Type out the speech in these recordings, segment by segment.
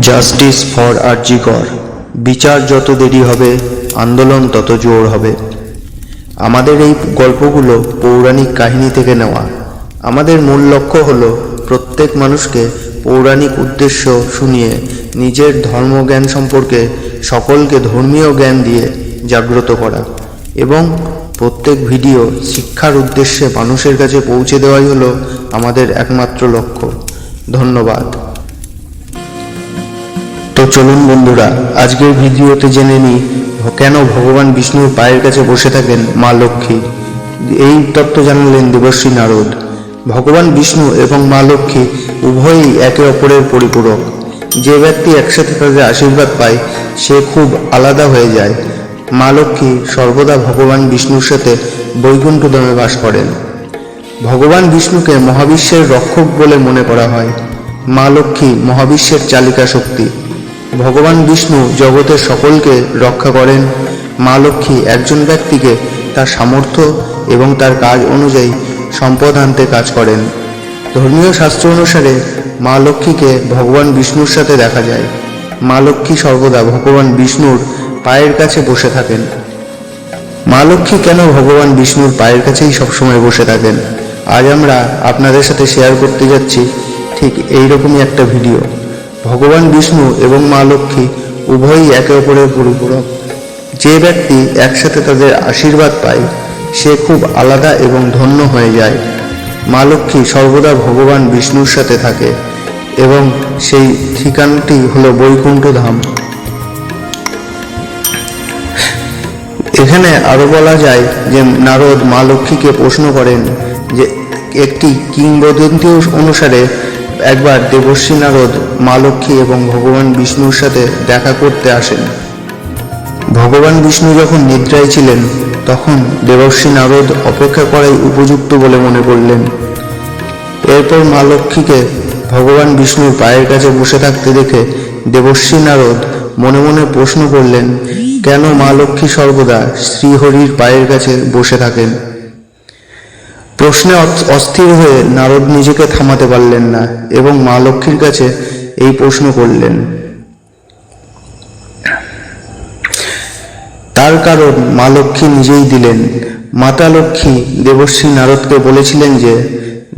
Justice for RG Kar. বিচার যত দেরি হবে, আন্দোলন তত জোর হবে। আমাদের এই গল্পগুলো পৌরাণিক কাহিনী থেকে নেওয়া। আমাদের মূল লক্ষ্য হলো প্রত্যেক মানুষকে পৌরাণিক উদ্দেশ্য শুনিয়ে নিজের ধর্মজ্ঞান সম্পর্কে সকলকে ধর্মীয় জ্ঞান দিয়ে জাগ্রত করা এবং প্রত্যেক ভিডিও শিক্ষার উদ্দেশ্যে মানুষের কাছে পৌঁছে দেওয়াই হলো আমাদের একমাত্র লক্ষ্য। ধন্যবাদ। তো চলুন বন্ধুরা, আজকের ভিডিওতে জেনে নিই কেন ভগবান বিষ্ণুর পায়ের কাছে বসে থাকেন মা লক্ষ্মী। এই তত্ত্ব জানালেন দেবশ্রী নারদ। ভগবান বিষ্ণু এবং মা লক্ষ্মী উভয়ই একে অপরের পরিপূরক। যে ব্যক্তি একসাথে তাদের আশীর্বাদ পায়, সে খুব আলাদা হয়ে যায়। মা লক্ষ্মী সর্বদা ভগবান বিষ্ণুর সাথে বৈকুণ্ঠ ধামে বাস করেন। ভগবান বিষ্ণুকে মহাবিশ্বের রক্ষক বলে মনে করা হয়। মা লক্ষ্মী মহাবিশ্বের চালিকা শক্তি। ভগবান বিষ্ণু জগতের সকলকে রক্ষা করেন। মা লক্ষ্মী একজন ব্যক্তিকে তার সামর্থ্য এবং তার কাজ অনুযায়ী সম্পদ আনতে কাজ করেন। ধর্মীয় শাস্ত্র অনুসারে মা লক্ষ্মীকে ভগবান বিষ্ণুর সাথে দেখা যায়। মা লক্ষ্মী সর্বদা ভগবান বিষ্ণুর পায়ের কাছে বসে থাকেন। মা লক্ষ্মী কেন ভগবান বিষ্ণুর পায়ের কাছেই সবসময় বসে থাকেন? আজ আমরা আপনাদের সাথে শেয়ার করতে যাচ্ছি। ঠিক এইরকমই একটা ভিডিও ভগবান বিষ্ণু এবং মা লক্ষ্মী উভয়ই একে অপরের পরিপূরক যে ব্যক্তি একসাথে তাদের আশীর্বাদ পায়, সে খুব আলাদা এবং ধন্য হয়ে যায়। মা লক্ষ্মী সর্বদা ভগবান বিষ্ণুর সাথে থাকে এবং সেই ঠিকানাটি হলো বৈকুণ্ঠ ধাম। এখানে আরও বলা যায় যে নারদ মা লক্ষ্মীকে প্রশ্ন করেন যে একটি কিংবদন্তি অনুসারে একবার দেবশ্রী নারদ, মা লক্ষ্মী এবং ভগবান বিষ্ণুর সাথে দেখা করতে আসেন। ভগবান বিষ্ণু যখন নিদ্রায় ছিলেন, তখন দেবশ্রী নারদ অপেক্ষা করাই উপযুক্ত বলে মনে করলেন। এরপর মা লক্ষ্মীকে ভগবান বিষ্ণুর পায়ের কাছে বসে থাকতে দেখে দেবশ্রী নারদ মনে মনে প্রশ্ন করলেন, কেন মা লক্ষ্মী সর্বদা শ্রীহরির পায়ের কাছে বসে থাকেন? প্রশ্নে অস্থির হয়ে নারদ নিজেকে থামাতে পারলেন না এবং মা লক্ষ্মীর কাছে এই প্রশ্ন করলেন। তার কারণ মা লক্ষ্মী নিজেই দিলেন। মাতা লক্ষ্মী দেবশ্রী নারদকে বলেছিলেন যে,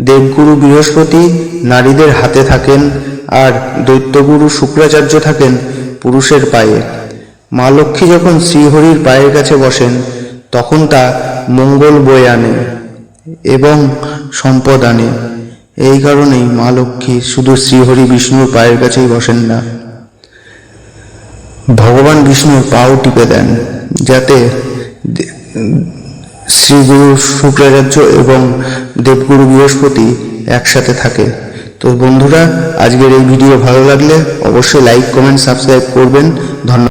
দেবগুরু বৃহস্পতি নারীদের হাতে থাকেন আর দৈত্যগুরু শুক্রাচার্য থাকেন পুরুষের পায়ে। মা লক্ষ্মী যখন শ্রীহরির পায়ের কাছে বসেন, তখন তা মঙ্গল বয়ে আনে। এবং সম্পদ আনে। এই কারণেই মা লক্ষ্মী শুধু শ্রীহরি বিষ্ণুর পায়ের কাছেই বসেন না। ভগবান বিষ্ণুর পাও টিপে দেন, যাতে শ্রীগুরু শুক্রাচার্য এবং দেবগুরু বৃহস্পতি একসাথে থাকে। তো বন্ধুরা, আজকের এই ভিডিও ভালো লাগলে অবশ্যই লাইক কমেন্ট সাবস্ক্রাইব করবেন। ধন্যবাদ।